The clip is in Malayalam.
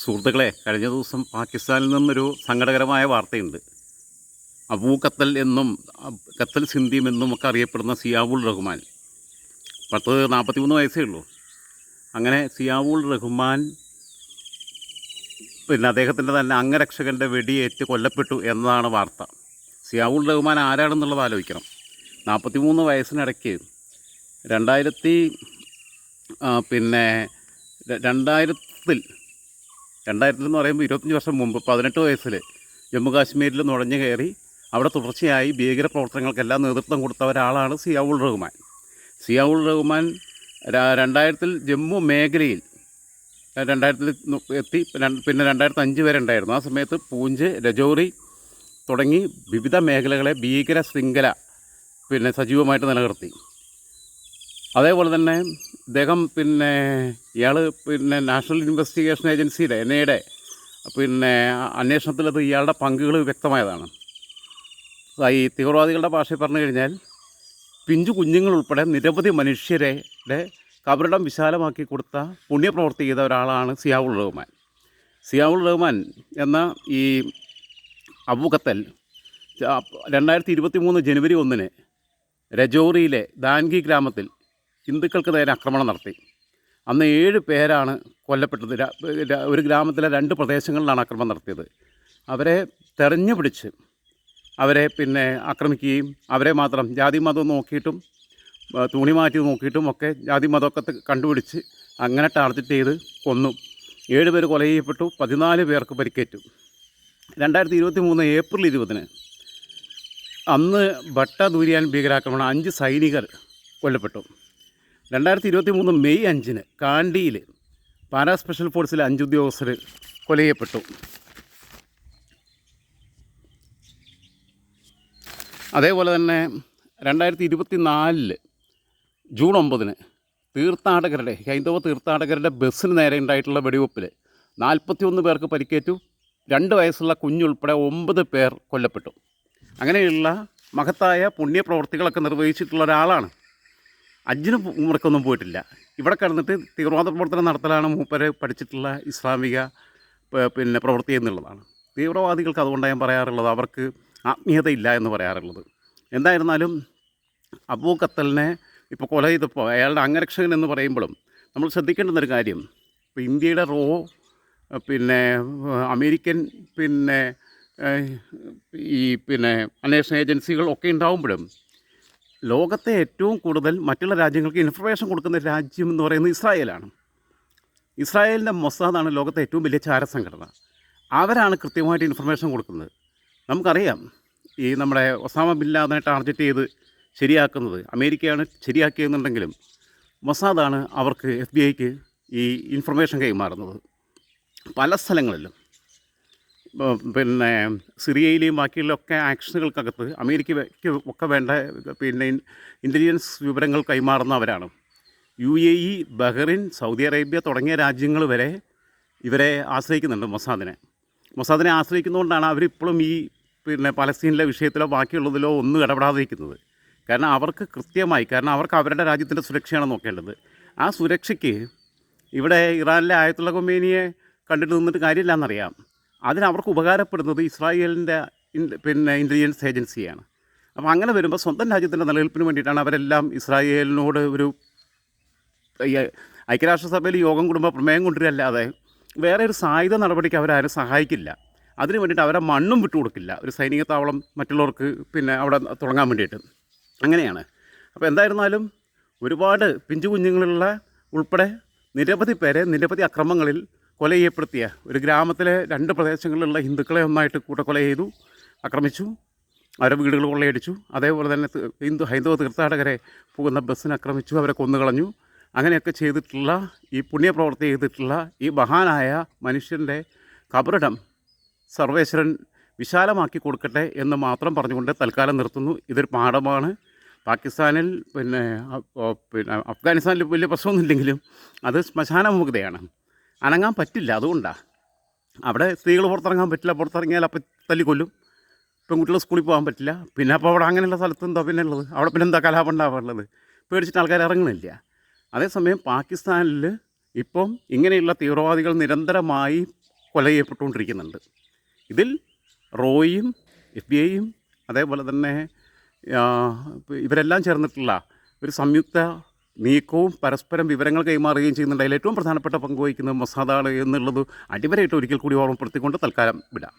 സുഹൃത്തുക്കളെ കഴിഞ്ഞ ദിവസം പാകിസ്ഥാനിൽ നിന്നൊരു സങ്കടകരമായ വാർത്തയുണ്ട്. അബൂ കത്തൽ എന്നും കത്തൽ സിന്ധിയും എന്നും ഒക്കെ അറിയപ്പെടുന്ന സിയാവുൾ റഹ്മാൻ. പത്ത് നാൽപ്പത്തി മൂന്ന് വയസ്സേ ഉള്ളൂ. അങ്ങനെ സിയാവുൾ റഹ്മാൻ പിന്നെ അദ്ദേഹത്തിന്റെ തന്നെ അംഗരക്ഷകന്റെ വെടിയേറ്റ് കൊല്ലപ്പെട്ടു എന്നതാണ് വാർത്ത. സിയാവുൾ റഹ്മാൻ ആരാണെന്നുള്ളത് ആലോചിക്കണം. നാൽപ്പത്തി മൂന്ന് വയസ്സിനിടയ്ക്ക് രണ്ടായിരത്തി പിന്നെ രണ്ടായിരത്തിൽ രണ്ടായിരത്തിൽ എന്ന് പറയുമ്പോൾ ഇരുപത്തഞ്ച് വർഷം മുമ്പ് പതിനെട്ട് വയസ്സിൽ ജമ്മു കാശ്മീരിൽ നുഴഞ്ഞു കയറി അവിടെ തുടർച്ചയായി ഭീകര പ്രവർത്തനങ്ങൾക്കെല്ലാം നേതൃത്വം കൊടുത്ത ഒരാളാണ് സിയാവുൾ റഹ്മാൻ. സിയാവുൾ റഹ്മാൻ രണ്ടായിരത്തിൽ ജമ്മു മേഖലയിൽ രണ്ടായിരത്തിൽ എത്തി പിന്നെ രണ്ടായിരത്തി അഞ്ച് വരെ ഉണ്ടായിരുന്നു. ആ സമയത്ത് പൂഞ്ച് രജൗറി തുടങ്ങി വിവിധ മേഖലകളെ ഭീകര ശൃംഖല പിന്നെ സജീവമായിട്ട് നിലനിർത്തി. അതേപോലെ തന്നെ ഇദ്ദേഹം പിന്നെ ഇയാൾ പിന്നെ നാഷണൽ ഇൻവെസ്റ്റിഗേഷൻ ഏജൻസിയുടെ എൻ ഐയുടെ പിന്നെ അന്വേഷണത്തിലത് ഇയാളുടെ പങ്കുകൾ വ്യക്തമായതാണ്. ഈ തീവ്രവാദികളുടെ ഭാഷയിൽ പറഞ്ഞു കഴിഞ്ഞാൽ പിഞ്ചു കുഞ്ഞുങ്ങൾ ഉൾപ്പെടെ നിരവധി മനുഷ്യരെ കബറിടം വിശാലമാക്കി കൊടുത്ത പുണ്യപ്രവർത്തി ചെയ്ത ഒരാളാണ് സിയാവുൾ റഹ്മാൻ. സിയാവുൾ റഹ്മാൻ എന്ന ഈ അബുഖത്തൽ രണ്ടായിരത്തി ഇരുപത്തി മൂന്ന് ജനുവരി ഒന്നിന് രജോറിയിലെ ദാൻഗി ഗ്രാമത്തിൽ ഹിന്ദുക്കൾക്ക് നേരെ ആക്രമണം നടത്തി. അന്ന് ഏഴ് പേരാണ് കൊല്ലപ്പെട്ടത്. ഒരു ഗ്രാമത്തിലെ രണ്ട് പ്രദേശങ്ങളിലാണ് ആക്രമണം നടത്തിയത്. അവരെ തെരഞ്ഞു പിടിച്ച് അവരെ പിന്നെ ആക്രമിക്കുകയും അവരെ മാത്രം ജാതി മതം നോക്കിയിട്ടും തുണി മാറ്റി നോക്കിയിട്ടും ഒക്കെ ജാതി മതമൊക്കെ കണ്ടുപിടിച്ച് അങ്ങനെ ടാർജറ്റ് ചെയ്ത് കൊന്നു. ഏഴ് പേര് കൊല ചെയ്യപ്പെട്ടു. പതിനാല് പേർക്ക് പരിക്കേറ്റു. രണ്ടായിരത്തി ഇരുപത്തി മൂന്ന് ഏപ്രിൽ ഇരുപതിന് അന്ന് ഭട്ട ദൂരിയാൻ ഭീകരാക്രമണം അഞ്ച് സൈനികർ കൊല്ലപ്പെട്ടു. രണ്ടായിരത്തി ഇരുപത്തി മൂന്ന് മെയ് അഞ്ചിന് കാണ്ടിയിൽ പാരാ സ്പെഷ്യൽ ഫോഴ്സിലെ അഞ്ച് ഉദ്യോഗസ്ഥർ കൊല ചെയ്യപ്പെട്ടു അതേപോലെ തന്നെ രണ്ടായിരത്തി ഇരുപത്തി നാലിൽ ജൂൺ ഒമ്പതിന് തീർത്ഥാടകരുടെ ഹൈന്ദവ തീർത്ഥാടകരുടെ ബസ്സിന് നേരെ ഉണ്ടായിട്ടുള്ള വെടിവെപ്പിൽ നാൽപ്പത്തി ഒന്ന് പേർക്ക് പരിക്കേറ്റു രണ്ട് വയസ്സുള്ള കുഞ്ഞുൾപ്പെടെ ഒമ്പത് പേർ കൊല്ലപ്പെട്ടു. അങ്ങനെയുള്ള മഹത്തായ പുണ്യപ്രവർത്തികളൊക്കെ നിർവഹിച്ചിട്ടുള്ള ഒരാളാണ് അജ്ജിന് ഉമ്രക്കൊന്നും പോയിട്ടില്ല. ഇവിടെ കിടന്നിട്ട് തീവ്രവാദ പ്രവർത്തനം നടത്തലാണ് മൂപ്പര് പഠിച്ചിട്ടുള്ള ഇസ്ലാമിക പിന്നെ പ്രവൃത്തി എന്നുള്ളതാണ്. തീവ്രവാദികൾക്ക് അതുകൊണ്ടാണ് ഞാൻ പറയാറുള്ളത് അവർക്ക് ആത്മീയതയില്ല എന്ന് പറയാറുള്ളത്. എന്തായിരുന്നാലും അബൂ കത്തലിനെ ഇപ്പോൾ കൊല ചെയ്തപ്പോൾ അയാളുടെ അംഗരക്ഷകൻ എന്ന് പറയുമ്പോഴും നമ്മൾ ശ്രദ്ധിക്കേണ്ടുന്നൊരു കാര്യം ഇപ്പോൾ ഇന്ത്യയുടെ റോ പിന്നെ അമേരിക്കൻ പിന്നെ ഈ പിന്നെ അന്വേഷണ ഏജൻസികൾ ഒക്കെ ഉണ്ടാവുമ്പോഴും ലോകത്തെ ഏറ്റവും കൂടുതൽ മറ്റുള്ള രാജ്യങ്ങൾക്ക് ഇൻഫർമേഷൻ കൊടുക്കുന്ന രാജ്യം എന്ന് പറയുന്നത് ഇസ്രായേലാണ്. ഇസ്രായേലിന്റെ മൊസാദാണ് ലോകത്തെ ഏറ്റവും വലിയ ചാരസംഘടന. അവരാണ് കൃത്യമായിട്ട് ഇൻഫർമേഷൻ കൊടുക്കുന്നത്. നമുക്കറിയാം ഈ നമ്മുടെ ഒസാമ ബിൻ ലാദനെ ടാർഗറ്റ് ചെയ്ത് ശരിയാക്കുന്നത് അമേരിക്കയാണ് ശരിയാക്കിയെന്നുണ്ടെങ്കിലും മൊസാദാണ് അവർക്ക് എഫ് ബി ഐക്ക് ഈ ഇൻഫർമേഷൻ കൈമാറുന്നത്. പല സ്ഥലങ്ങളിലും പിന്നെ സിറിയയിലെയും ബാക്കിയുള്ളൊക്കെ ആക്ഷനുകൾക്കകത്ത് അമേരിക്കയ്ക്ക് ഒക്കെ വേണ്ട പിന്നെ ഇന്റലിജൻസ് വിവരങ്ങൾ കൈമാറുന്നവരാണ്. U A E Bahrain Saudi Arabia തുടങ്ങിയ രാജ്യങ്ങൾ വരെ ഇവരെ ആശ്രയിക്കുന്നുണ്ട് മൊസാദിനെ. മൊസാദിനെ ആശ്രയിക്കുന്നതുകൊണ്ടാണ് അവരിപ്പോഴും ഈ പിന്നെ പലസ്തീനിലെ വിഷയത്തിലോ ബാക്കിയുള്ളതിലോ ഒന്നും ഇടപെടാതിരിക്കുന്നത്. കാരണം അവർക്ക് കൃത്യമായി കാരണം അവർക്ക് അവരുടെ രാജ്യത്തിന്റെ സുരക്ഷയാണ് നോക്കേണ്ടത്. ആ സുരക്ഷയ്ക്ക് ഇവിടെ ഇറാനിലെ ആയത്തുള്ള കൊമേനിയെ കണ്ടിട്ട് നിന്നിട്ട് കാര്യമില്ല എന്നറിയാം അതിന് അവർക്ക് ഉപകാരപ്പെടുന്നത് ഇസ്രായേലിന്റെ പിന്നെ ഇന്റലിജൻസ് ഏജൻസിയാണ് അപ്പോൾ അങ്ങനെ വരുമ്പോൾ സ്വന്തം രാജ്യത്തിന്റെ നിലനിൽപ്പിന് വേണ്ടിയിട്ടാണ് അവരെല്ലാം ഇസ്രായേലിനോട് ഒരു ഐക്യരാഷ്ട്രസഭയിൽ യോഗം കൂടുമ്പോൾ പ്രമേയം കൊണ്ടുവരല്ലാതെ വേറെ ഒരു സായുധ നടപടിക്ക് അവരാരും സഹായിക്കില്ല. അതിന് വേണ്ടിയിട്ട് അവരെ മണ്ണും വിട്ടുകൊടുക്കില്ല ഒരു സൈനിക താവളം മറ്റുള്ളവർക്ക് പിന്നെ അവിടെ തുടങ്ങാൻ വേണ്ടിയിട്ട്. അങ്ങനെയാണ്. അപ്പോൾ എന്തായിരുന്നാലും ഒരുപാട് പിഞ്ചു കുഞ്ഞുങ്ങളുള്ള ഉൾപ്പെടെ നിരവധി പേരെ നിരവധി അക്രമങ്ങളിൽ കൊല ചെയ്യപ്പെടുത്തിയ ഒരു ഗ്രാമത്തിലെ രണ്ട് പ്രദേശങ്ങളിലുള്ള ഹിന്ദുക്കളെ ഒന്നായിട്ട് കൂട്ടക്കൊല ചെയ്തു ആക്രമിച്ചു അവരുടെ വീടുകൾ കൊള്ളയടിച്ചു. അതേപോലെ തന്നെ ഹിന്ദു ഹൈന്ദവ തീർത്ഥാടകരെ പോകുന്ന ബസ്സിനെ ആക്രമിച്ചു അവരെ കൊന്നുകളഞ്ഞു. അങ്ങനെയൊക്കെ ചെയ്തിട്ടുള്ള ഈ പുണ്യപ്രവർത്തി ചെയ്തിട്ടുള്ള ഈ മഹാനായ മനുഷ്യന്റെ കബറിടം സർവേശ്വരൻ വിശാലമാക്കി കൊടുക്കട്ടെ എന്ന് മാത്രം പറഞ്ഞുകൊണ്ട് തൽക്കാലം നിർത്തുന്നു. ഇതൊരു പാഠമാണ്. പാകിസ്ഥാനിൽ പിന്നെ പിന്നെ അഫ്ഗാനിസ്ഥാനിൽ വലിയ പ്രശ്നമൊന്നുമില്ലെങ്കിലും അത് ശ്മശാനമുഖതയാണ് അനങ്ങാൻ പറ്റില്ല അതുകൊണ്ടാണ് അവിടെ സ്ത്രീകൾ പുറത്തിറങ്ങാൻ പറ്റില്ല പുറത്തിറങ്ങിയാൽ അപ്പം തല്ലിക്കൊല്ലും. പെൺകുട്ടികൾ സ്കൂളിൽ പോകാൻ പറ്റില്ല. പിന്നെ അപ്പോൾ അവിടെ അങ്ങനെയുള്ള സ്ഥലത്ത് എന്താ പിന്നെ ഉള്ളത് അവിടെ പിന്നെ എന്താ കലാപം ഉണ്ടാവാറുള്ളത്? പേടിച്ചിട്ട് ആൾക്കാർ ഇറങ്ങണില്ല. അതേസമയം പാകിസ്ഥാനിൽ ഇപ്പം ഇങ്ങനെയുള്ള തീവ്രവാദികൾ നിരന്തരമായി കൊല ചെയ്യപ്പെട്ടുകൊണ്ടിരിക്കുന്നുണ്ട്. ഇതിൽ റോയും എഫ് ബി ഐയും അതേപോലെ തന്നെ ഇവരെല്ലാം ചേർന്നിട്ടുള്ള ഒരു സംയുക്ത നീക്കവും പരസ്പരം വിവരങ്ങൾ കൈമാറുകയും ചെയ്യുന്നുണ്ട് അതിൽ ഏറ്റവും പ്രധാനപ്പെട്ട പങ്ക് വഹിക്കുന്നത് മൊസാദാണ് എന്നുള്ളത് അടിവരായിട്ട് ഒരിക്കൽ കൂടി ഓർമ്മപ്പെടുത്തിക്കൊണ്ട് തൽക്കാലം വിടാം.